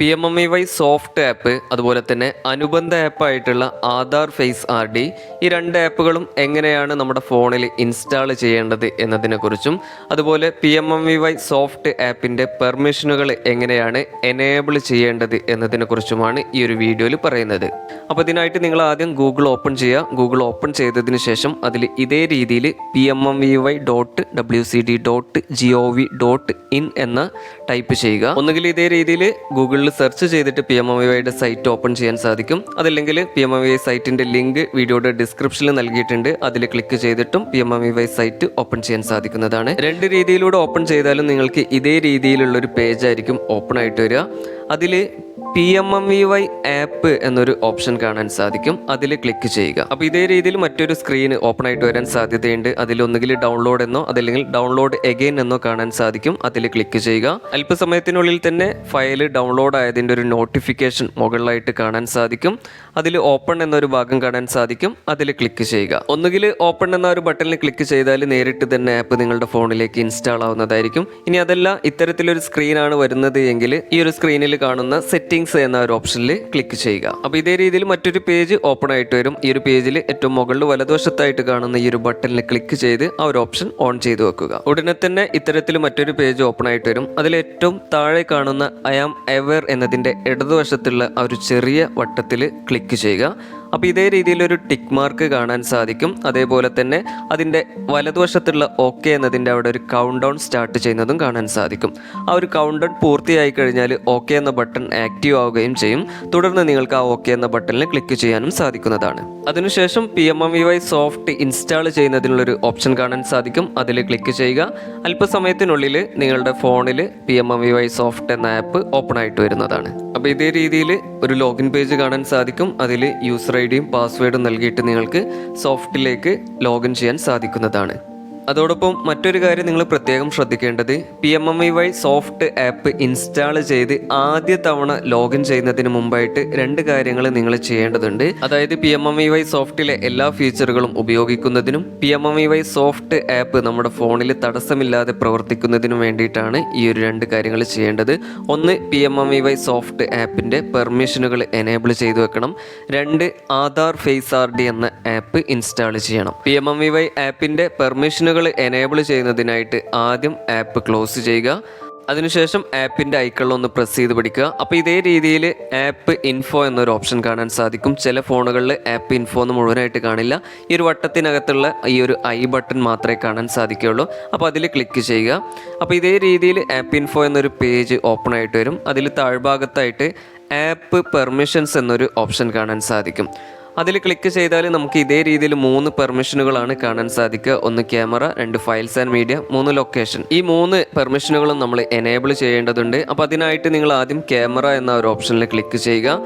P M M E Y soft app അതുപോലെ തന്നെ അനുബന്ധ ആപ്പായിട്ടുള്ള ആധാർ ഫേസ് ആർ ഡി ഈ രണ്ട് ആപ്പുകളും എങ്ങനെയാണ് നമ്മുടെ ഫോണിൽ ഇൻസ്റ്റാൾ ചെയ്യേണ്ടത് എന്നതിനെക്കുറിച്ചും അതുപോലെ P M M E Y soft ആപ്പിന്റെ പെർമിഷനുകൾ എങ്ങനെയാണ് എനേബിൾ ചെയ്യേണ്ടത് എന്നതിനെക്കുറിച്ചുമാണ് ഈ ഒരു വീഡിയോയിൽ പറയുന്നത്. അപ്പോൾ ഇതിനായിട്ട് നിങ്ങൾ ആദ്യം ഗൂഗിൾ ഓപ്പൺ ചെയ്യുക. ഗൂഗിൾ ഓപ്പൺ ചെയ്തതിന് ശേഷം അതിൽ ഇതേ രീതിയിൽ P M M V Y dot W C D dot G O V dot in എന്ന് ടൈപ്പ് ചെയ്യുക. ഒന്നുകിൽ ഇതേ രീതിയിൽ ഗൂഗിളിൽ സെർച്ച് ചെയ്തിട്ട് പി എം എം വൈയുടെ സൈറ്റ് ഓപ്പൺ ചെയ്യാൻ സാധിക്കും. അതല്ലെങ്കിൽ പി എം എം വൈ സൈറ്റിന്റെ ലിങ്ക് വീഡിയോയുടെ ഡിസ്ക്രിപ്ഷനിൽ നൽകിയിട്ടുണ്ട്. അതിൽ ക്ലിക്ക് ചെയ്തിട്ടും P M M Y site open ചെയ്യാൻ സാധിക്കുന്നതാണ്. രണ്ട് രീതിയിലൂടെ ഓപ്പൺ ചെയ്താലും നിങ്ങൾക്ക് ഇതേ രീതിയിലുള്ള ഒരു പേജ് ആയിരിക്കും ഓപ്പൺ ആയിട്ട് വരിക. അതിൽ P M M V Y app എന്നൊരു ഓപ്ഷൻ കാണാൻ സാധിക്കും. അതിൽ ക്ലിക്ക് ചെയ്യുക. അപ്പോൾ ഇതേ രീതിയിൽ മറ്റൊരു സ്ക്രീൻ ഓപ്പൺ ആയിട്ട് വരാൻ സാധ്യതയുണ്ട്. അതിൽ ഒന്നുകിൽ ഡൗൺലോഡ് എന്നോ അതല്ലെങ്കിൽ ഡൗൺലോഡ് എഗെയിൻ എന്നോ കാണാൻ സാധിക്കും. അതിൽ ക്ലിക്ക് ചെയ്യുക. അല്പസമയത്തിനുള്ളിൽ തന്നെ ഫയൽ ഡൗൺലോഡ് ആയതിന്റെ ഒരു നോട്ടിഫിക്കേഷൻ മുകളിലായിട്ട് കാണാൻ സാധിക്കും. അതിൽ ഓപ്പൺ എന്നൊരു ഭാഗം കാണാൻ സാധിക്കും. അതിൽ ക്ലിക്ക് ചെയ്യുക. ഒന്നുകിൽ ഓപ്പൺ എന്ന ഒരു ബട്ടണിൽ ക്ലിക്ക് ചെയ്താൽ നേരിട്ട് തന്നെ ആപ്പ് നിങ്ങളുടെ ഫോണിലേക്ക് ഇൻസ്റ്റാൾ ആവുന്നതായിരിക്കും. ഇനി അതല്ല ഇത്തരത്തിലൊരു സ്ക്രീനാണ് വരുന്നത് എങ്കിൽ ഈ ഒരു സ്ക്രീനിൽ കാണുന്ന സെറ്റിങ്സ് എന്ന ഒരു ഓപ്ഷനിൽ ക്ലിക്ക് ചെയ്യുക. അപ്പോൾ ഇതേ രീതിയിൽ മറ്റൊരു പേജ് ഓപ്പൺ ആയിട്ട് വരും. ഈ ഒരു പേജിൽ ഏറ്റവും മുകളിൽ വലതുവശത്തായിട്ട് കാണുന്ന ഈ ഒരു ബട്ടണിൽ ക്ലിക്ക് ചെയ്ത് ആ ഒരു ഓപ്ഷൻ ഓൺ ചെയ്ത് വെക്കുക. ഉടനെ തന്നെ ഇത്തരത്തിൽ മറ്റൊരു പേജ് ഓപ്പൺ ആയിട്ട് വരും. അതിൽ ഏറ്റവും താഴെ കാണുന്ന ഐ ആം എവർ എന്നതിന്റെ ഇടതുവശത്തുള്ള ആ ഒരു ചെറിയ വട്ടത്തിൽ ക്ലിക്ക് ചെയ്യുക. അപ്പോൾ ഇതേ രീതിയിലൊരു ടിക്ക് മാർക്ക് കാണാൻ സാധിക്കും. അതേപോലെ തന്നെ അതിന്റെ വലതുവശത്തുള്ള ഓക്കെ എന്നതിന്റെ അവിടെ ഒരു കൗണ്ട് ഡൗൺ സ്റ്റാർട്ട് ചെയ്യുന്നതും കാണാൻ സാധിക്കും. ആ ഒരു കൗണ്ട് ഡൗൺ പൂർത്തിയായി കഴിഞ്ഞാൽ ഓക്കെ എന്ന ബട്ടൺ ആക്റ്റീവ് ആവുകയും ചെയ്യും. തുടർന്ന് നിങ്ങൾക്ക് ആ ഓക്കെ എന്ന ബട്ടണിൽ ക്ലിക്ക് ചെയ്യാനും സാധിക്കുന്നതാണ്. അതിനുശേഷം P M M V Y soft install ചെയ്യുന്നതിനുള്ളൊരു option കാണാൻ സാധിക്കും. അതിൽ ക്ലിക്ക് ചെയ്യുക. അല്പസമയത്തിനുള്ളിൽ നിങ്ങളുടെ ഫോണിൽ P M M V Y soft എന്ന ആപ്പ് ഓപ്പൺ ആയിട്ട് വരുന്നതാണ്. അപ്പോൾ ഇതേ രീതിയിൽ ഒരു ലോഗിൻ പേജ് കാണാൻ സാധിക്കും. അതിൽ യൂസർ ഐ ഡിയും പാസ്വേഡും നൽകിയിട്ട് നിങ്ങൾക്ക് സോഫ്റ്റിലേക്ക് ലോഗിൻ ചെയ്യാൻ സാധിക്കുന്നതാണ്. അതോടൊപ്പം മറ്റൊരു കാര്യം നിങ്ങൾ പ്രത്യേകം ശ്രദ്ധിക്കേണ്ടത് P M M E Y soft app install ചെയ്ത് ആദ്യ തവണ ലോഗിൻ ചെയ്യുന്നതിന് മുമ്പായിട്ട് രണ്ട് കാര്യങ്ങൾ നിങ്ങൾ ചെയ്യേണ്ടതുണ്ട്. അതായത് P M M E Y സോഫ്റ്റിലെ എല്ലാ ഫീച്ചറുകളും ഉപയോഗിക്കുന്നതിനും P M M E Y soft app നമ്മുടെ ഫോണിൽ തടസ്സമില്ലാതെ പ്രവർത്തിക്കുന്നതിനും വേണ്ടിയിട്ടാണ് ഈ ഒരു രണ്ട് കാര്യങ്ങൾ ചെയ്യേണ്ടത്. ഒന്ന് P M M E Y soft ആപ്പിന്റെ പെർമിഷനുകൾ എനേബിൾ ചെയ്തു വെക്കണം. രണ്ട് ആധാർ ഫേസ് ആർ ഡി എന്ന ആപ്പ് ഇൻസ്റ്റാൾ ചെയ്യണം. P M M E Y ആപ്പിന്റെ പെർമിഷനുകൾ എനേബിൾ ചെയ്യുന്നതിനായിട്ട് ആദ്യം ആപ്പ് ക്ലോസ് ചെയ്യുക. അതിനുശേഷം ആപ്പിന്റെ ഐക്കണിൽ ഒന്ന് പ്രസ് ചെയ്ത് പിടിക്കുക. അപ്പോൾ ഇതേ രീതിയിൽ ആപ്പ് ഇൻഫോ എന്നൊരു ഓപ്ഷൻ കാണാൻ സാധിക്കും. ചില ഫോണുകളിൽ ആപ്പ് ഇൻഫോ എന്ന് മുഴുവനായിട്ട് കാണില്ല. ഈ ഒരു വട്ടത്തിനകത്തുള്ള ഈ ഒരു ഐ ബട്ടൺ മാത്രമേ കാണാൻ സാധിക്കുകയുള്ളൂ. അപ്പോൾ അതിൽ ക്ലിക്ക് ചെയ്യുക. അപ്പോൾ ഇതേ രീതിയിൽ ആപ്പ് ഇൻഫോ എന്നൊരു പേജ് ഓപ്പൺ ആയിട്ട് വരും. അതിൽ താഴ്ഭാഗത്തായിട്ട് ആപ്പ് പെർമിഷൻസ് എന്നൊരു ഓപ്ഷൻ കാണാൻ സാധിക്കും. അതിൽ ക്ലിക്ക് ചെയ്താൽ നമുക്ക് ഇതേ രീതിയിൽ മൂന്ന് പെർമിഷനുകളാണ് കാണാൻ സാധിക്കുക. ഒന്ന് ക്യാമറ രണ്ട് ഫയൽസ് ആൻഡ് മീഡിയ മൂന്ന് ലൊക്കേഷൻ ഈ മൂന്ന് പെർമിഷനുകളും നമ്മൾ എനേബിൾ ചെയ്യേണ്ടതുണ്ട്. അപ്പോൾ അതിനായിട്ട് നിങ്ങൾ ആദ്യം ക്യാമറ എന്ന ഒരു ഓപ്ഷനിൽ ക്ലിക്ക് ചെയ്യുക.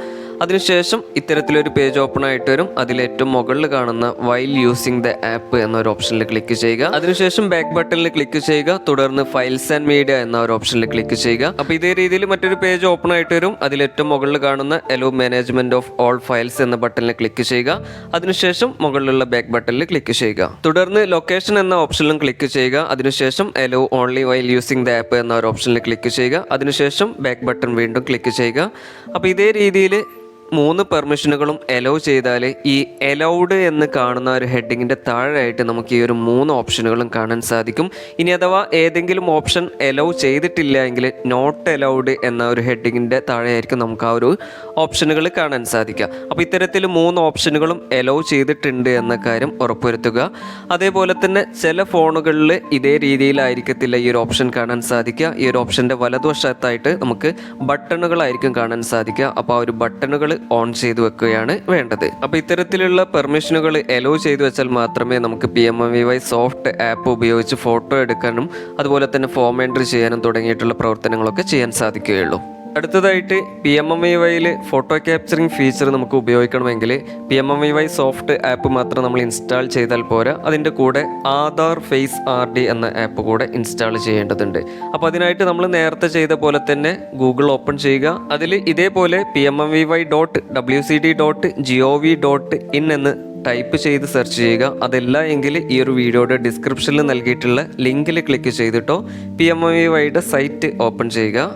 അതിനുശേഷം ഇത്തരത്തിലൊരു പേജ് ഓപ്പൺ ആയിട്ട് വരും. അതിൽ ഏറ്റവും മുകളിൽ കാണുന്ന വൈൽ യൂസിങ് ദ ആപ്പ് എന്നൊരു ഓപ്ഷനിൽ ക്ലിക്ക് ചെയ്യുക. അതിനുശേഷം ബാക്ക് ബട്ടണിൽ ക്ലിക്ക് ചെയ്യുക. തുടർന്ന് ഫയൽസ് ആൻഡ് മീഡിയ എന്ന ഒരു ഓപ്ഷനിൽ ക്ലിക്ക് ചെയ്യുക. അപ്പോൾ ഇതേ രീതിയിൽ മറ്റൊരു പേജ് ഓപ്പൺ ആയിട്ട് വരും. അതിൽ ഏറ്റവും മുകളിൽ കാണുന്ന allow management of all files എന്ന ബട്ടണിൽ ക്ലിക്ക് ചെയ്യുക. അതിനുശേഷം മുകളിലുള്ള ബാക്ക് ബട്ടണിൽ ക്ലിക്ക് ചെയ്യുക. തുടർന്ന് ലൊക്കേഷൻ എന്ന ഓപ്ഷനിലും ക്ലിക്ക് ചെയ്യുക. അതിനുശേഷം allow only while using the app എന്ന ഒരു ഓപ്ഷനിൽ ക്ലിക്ക് ചെയ്യുക. അതിനുശേഷം ബാക്ക് ബട്ടൺ വീണ്ടും ക്ലിക്ക് ചെയ്യുക. അപ്പോൾ ഇതേ രീതിയിൽ മൂന്ന് പെർമിഷനുകളും എലോ ചെയ്താൽ ഈ എലൗഡ് എന്ന് കാണുന്ന ഒരു ഹെഡിങ്ങിന്റെ താഴെയായിട്ട് നമുക്ക് ഈ ഒരു മൂന്ന് ഓപ്ഷനുകളും കാണാൻ സാധിക്കും. ഇനി അഥവാ ഏതെങ്കിലും ഓപ്ഷൻ എലോ ചെയ്തിട്ടില്ല എങ്കിൽ നോട്ട് എലൗഡ് എന്ന ഒരു ഹെഡിങ്ങിന്റെ താഴെയായിരിക്കും നമുക്ക് ആ ഒരു ഓപ്ഷനുകൾ കാണാൻ സാധിക്കുക. അപ്പോൾ ഇത്തരത്തിൽ മൂന്ന് ഓപ്ഷനുകളും എലോ ചെയ്തിട്ടുണ്ട് എന്ന കാര്യം ഉറപ്പുവരുത്തുക. അതേപോലെ തന്നെ ചില ഫോണുകളിൽ ഇതേ രീതിയിലായിരിക്കത്തില്ല ഈ ഒരു ഓപ്ഷൻ കാണാൻ സാധിക്കുക. ഈ ഒരു ഓപ്ഷന്റെ വലതുവശത്തായിട്ട് നമുക്ക് ബട്ടണുകളായിരിക്കും കാണാൻ സാധിക്കുക. അപ്പോൾ ആ ഒരു ബട്ടണുകൾ ഓൺ ചെയ്ത് വെക്കുകയാണ് വേണ്ടത്. അപ്പോൾ ഇത്തരത്തിലുള്ള പെർമിഷനുകൾ എലോ ചെയ്തു വെച്ചാൽ മാത്രമേ നമുക്ക് P M M V Y soft app ഉപയോഗിച്ച് ഫോട്ടോ എടുക്കാനും അതുപോലെ തന്നെ ഫോം എൻട്രി ചെയ്യാനും തുടങ്ങിയിട്ടുള്ള പ്രവർത്തനങ്ങളൊക്കെ ചെയ്യാൻ സാധിക്കുകയുള്ളൂ. അടുത്തതായിട്ട് പി എം എം വി വൈയിൽ ഫോട്ടോ ക്യാപ്ചറിങ് ഫീച്ചർ നമുക്ക് ഉപയോഗിക്കണമെങ്കിൽ P M M V Y soft app മാത്രം നമ്മൾ ഇൻസ്റ്റാൾ ചെയ്താൽ പോരാ. അതിന്റെ കൂടെ ആധാർ ഫേസ് ആർ ഡി എന്ന ആപ്പ് കൂടെ ഇൻസ്റ്റാൾ ചെയ്യേണ്ടതുണ്ട്. അപ്പോൾ അതിനായിട്ട് നമ്മൾ നേരത്തെ ചെയ്ത പോലെ തന്നെ ഗൂഗിൾ ഓപ്പൺ ചെയ്യുക. അതിൽ ഇതേപോലെ P M M V Y dot W C D dot G O V dot in എന്ന് ടൈപ്പ് ചെയ്ത് സെർച്ച് ചെയ്യുക. അതല്ല എങ്കിൽ ഈ ഒരു വീഡിയോയുടെ ഡിസ്ക്രിപ്ഷനിൽ നൽകിയിട്ടുള്ള ലിങ്കിൽ ക്ലിക്ക് ചെയ്തിട്ടോ പി എം എം വി വൈയുടെ സൈറ്റ് ഓപ്പൺ ചെയ്യുക.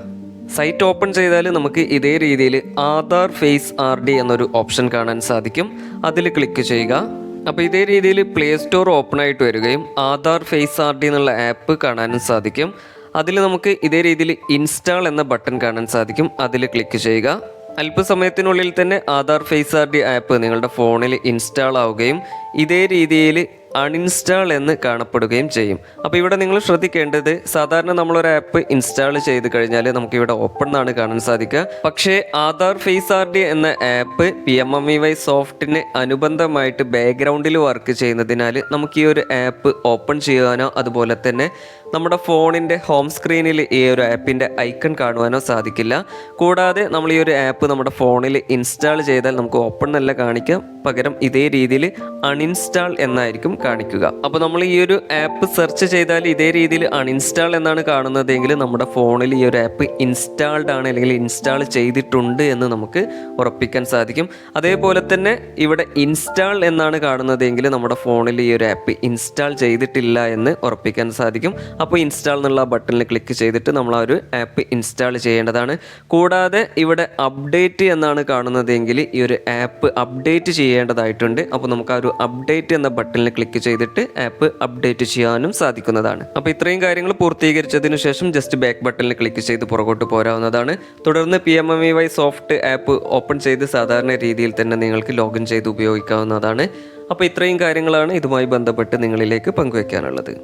സൈറ്റ് ഓപ്പൺ ചെയ്താൽ നമുക്ക് ഇതേ രീതിയിൽ ആധാർ ഫേസ് ആർ ഡി എന്നൊരു ഓപ്ഷൻ കാണാൻ സാധിക്കും. അതിൽ ക്ലിക്ക് ചെയ്യുക. അപ്പോൾ ഇതേ രീതിയിൽ പ്ലേ സ്റ്റോർ ഓപ്പൺ ആയിട്ട് വരികയും ആധാർ ഫേസ് ആർ ഡി എന്നുള്ള ആപ്പ് കാണാനും സാധിക്കും. അതിൽ നമുക്ക് ഇതേ രീതിയിൽ ഇൻസ്റ്റാൾ എന്ന ബട്ടൺ കാണാൻ സാധിക്കും. അതിൽ ക്ലിക്ക് ചെയ്യുക. അല്പസമയത്തിനുള്ളിൽ തന്നെ Aadhaar face R D app നിങ്ങളുടെ ഫോണിൽ ഇൻസ്റ്റാൾ ആവുകയും ഇതേ രീതിയിൽ അൺഇൻസ്റ്റാൾ എന്ന് കാണപ്പെടുകയും ചെയ്യും. അപ്പോൾ ഇവിടെ നിങ്ങൾ ശ്രദ്ധിക്കേണ്ടത് സാധാരണ നമ്മളൊരു ആപ്പ് ഇൻസ്റ്റാൾ ചെയ്ത് കഴിഞ്ഞാൽ നമുക്കിവിടെ ഓപ്പൺ എന്നാണ് കാണാൻ സാധിക്കുക. പക്ഷേ ആധാർ ഫേസ് ആർ ഡി എന്ന app P M M E Y സോഫ്റ്റിന് അനുബന്ധമായിട്ട് ബാക്ക്ഗ്രൗണ്ടിൽ വർക്ക് ചെയ്യുന്നതിനാൽ നമുക്ക് ഈ ഒരു ആപ്പ് ഓപ്പൺ ചെയ്യാനോ അതുപോലെ തന്നെ നമ്മുടെ ഫോണിന്റെ ഹോം സ്ക്രീനിൽ ഈ ഒരു ആപ്പിന്റെ ഐക്കൺ കാണുവാനോ സാധിക്കില്ല. കൂടാതെ നമ്മൾ ഈ ഒരു ആപ്പ് നമ്മുടെ ഫോണിൽ ഇൻസ്റ്റാൾ ചെയ്താൽ നമുക്ക് ഓപ്പൺ അല്ല കാണിക്കുക പകരം ഇതേ രീതിയിൽ അൺഇൻസ്റ്റാൾ എന്നായിരിക്കും കാണിക്കുക. അപ്പോൾ നമ്മൾ ഈ ഒരു ആപ്പ് സെർച്ച് ചെയ്താൽ ഇതേ രീതിയിൽ അൺഇൻസ്റ്റാൾ എന്നാണ് കാണുന്നതെങ്കിൽ നമ്മുടെ ഫോണിൽ ഈ ഒരു ആപ്പ് ഇൻസ്റ്റാൾഡ് ആണ് അല്ലെങ്കിൽ ഇൻസ്റ്റാൾ ചെയ്തിട്ടുണ്ട് എന്ന് നമുക്ക് ഉറപ്പിക്കാൻ സാധിക്കും. അതേപോലെ തന്നെ ഇവിടെ ഇൻസ്റ്റാൾ എന്നാണ് കാണുന്നതെങ്കിൽ നമ്മുടെ ഫോണിൽ ഈ ഒരു ആപ്പ് ഇൻസ്റ്റാൾ ചെയ്തിട്ടില്ല എന്ന് ഉറപ്പിക്കാൻ സാധിക്കും. അപ്പോൾ ഇൻസ്റ്റാൾ എന്നുള്ള ബട്ടണിൽ ക്ലിക്ക് ചെയ്തിട്ട് നമ്മൾ ആ ഒരു ആപ്പ് ഇൻസ്റ്റാൾ ചെയ്യേണ്ടതാണ്. കൂടാതെ ഇവിടെ അപ്ഡേറ്റ് എന്നാണ് കാണുന്നതെങ്കിൽ ഈ ഒരു ആപ്പ് അപ്ഡേറ്റ് ചെയ്യേണ്ടതായിട്ടുണ്ട്. അപ്പോൾ നമുക്ക് ആ ഒരു അപ്ഡേറ്റ് എന്ന ബട്ടണിൽ ക്ലിക്ക് ചെയ്തിട്ട് ആപ്പ് അപ്ഡേറ്റ് ചെയ്യാനും സാധിക്കുന്നതാണ്. അപ്പോൾ ഇത്രയും കാര്യങ്ങൾ പൂർത്തീകരിച്ചതിന് ശേഷം ജസ്റ്റ് ബാക്ക് ബട്ടണിൽ ക്ലിക്ക് ചെയ്ത് പുറകോട്ട് പോരാവുന്നതാണ്. തുടർന്ന് P M M E Y soft app open ചെയ്ത് സാധാരണ രീതിയിൽ തന്നെ നിങ്ങൾക്ക് ലോഗിൻ ചെയ്ത് ഉപയോഗിക്കാവുന്നതാണ്. അപ്പോൾ ഇത്രയും കാര്യങ്ങളാണ് ഇതുമായി ബന്ധപ്പെട്ട് നിങ്ങളിലേക്ക് പങ്കുവയ്ക്കാനുള്ളത്